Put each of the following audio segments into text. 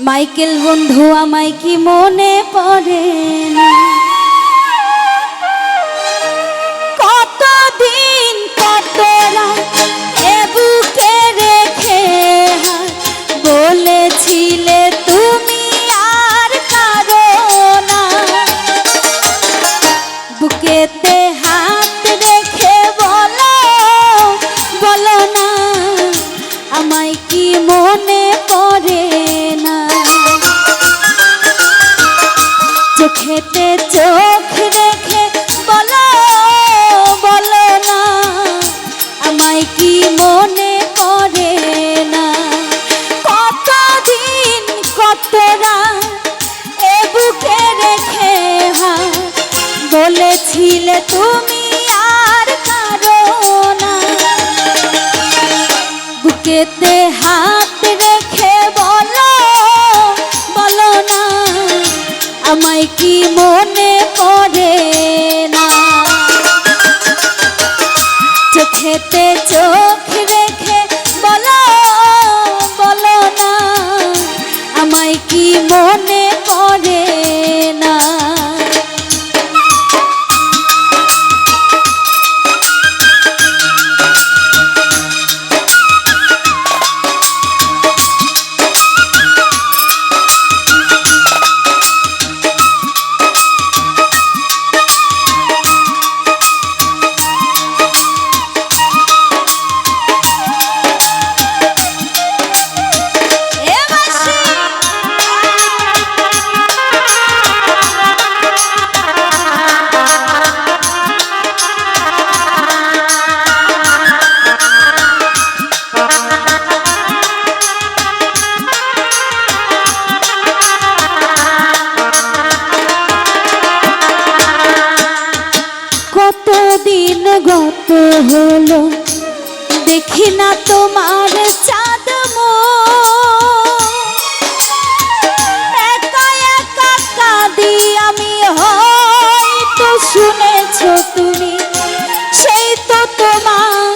Michael বন্ধু আমায় কি মনে পড়ে না? বলেছিলে তুমি আর কারও না। বুকেতে হাত রেখে বলো বলো না, আমায় কি মনে পড়ে না? চোখেতে চোখ গত হলো। দেখি না তোমার চাঁদ একা একা কাঁদি আমি, হয়তো শুনেছ তুমি, সেই তো তোমার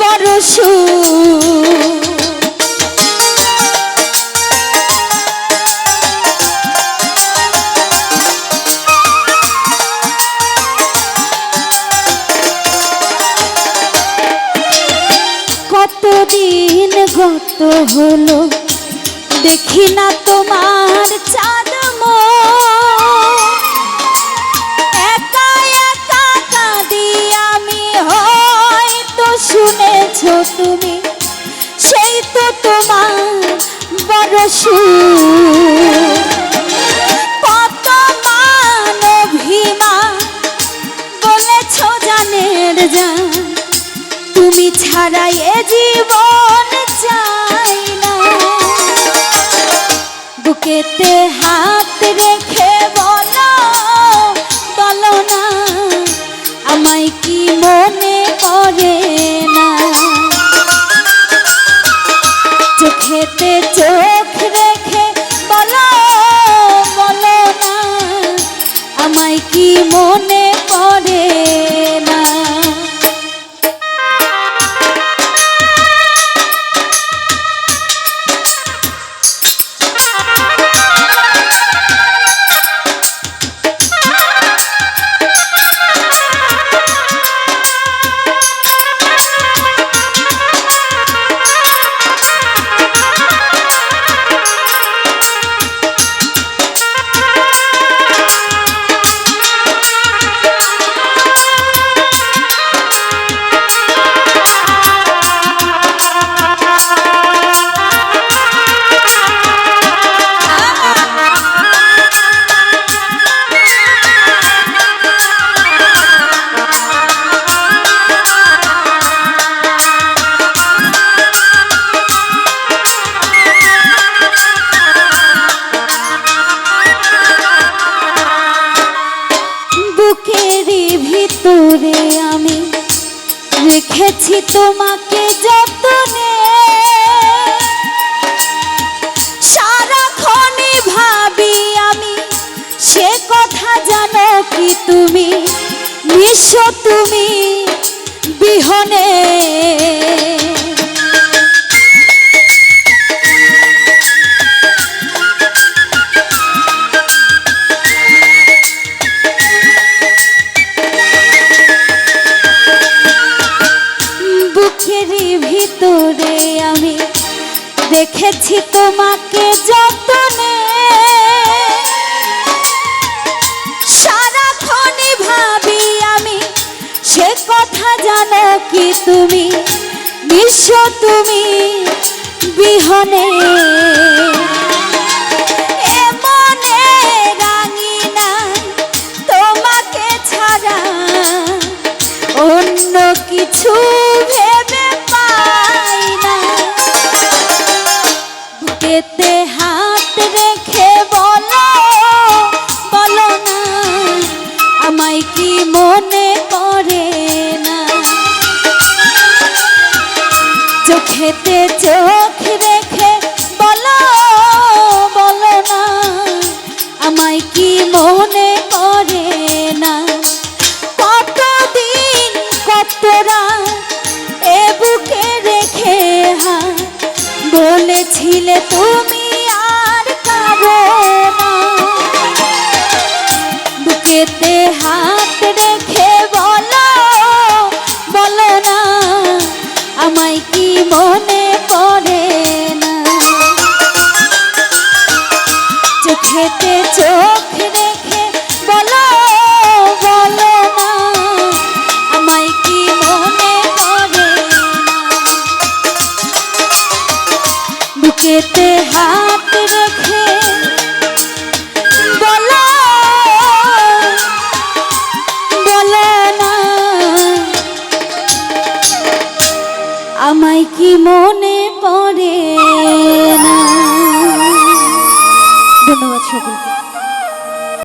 বড় সুর। গত হলো, দেখি না তোমার চাঁদ একা একা কাঁদি আমি, হয়তো শুনেছ তুমি, সেই তো তোমার বড় কত মান অভিমান, বলেছ জানের জান, তুমি ছাড়া এ জীবন চাই না বুকেতে হাত রেখে বলো বলো না, আমায় কি মনে পড়ে না? চোখেতে চোখ রেখে বলো বলো না, আমায় কি মনে রেখেছি তোমাকে যতনে। সারাক্ষণে ভাবি আমি সে কথা জানো কি তুমি? নিঃস্ব তুমি বিহনে। ভিতরে আমি দেখেছি তোমাকে যতনে। সারাক্ষণই ভাবি আমি সে কথা জানো কি তুমি? বিশ্ব তুমি বিহনে। কিছু চোখেতে চোখ রেখে বলো বলো না, আমায় কি মনে করে না? কতদিন, কত রাত এ বুকে রেখে হাত বলেছিলে তুমি আর কারও না। বুকেতে হাত মনে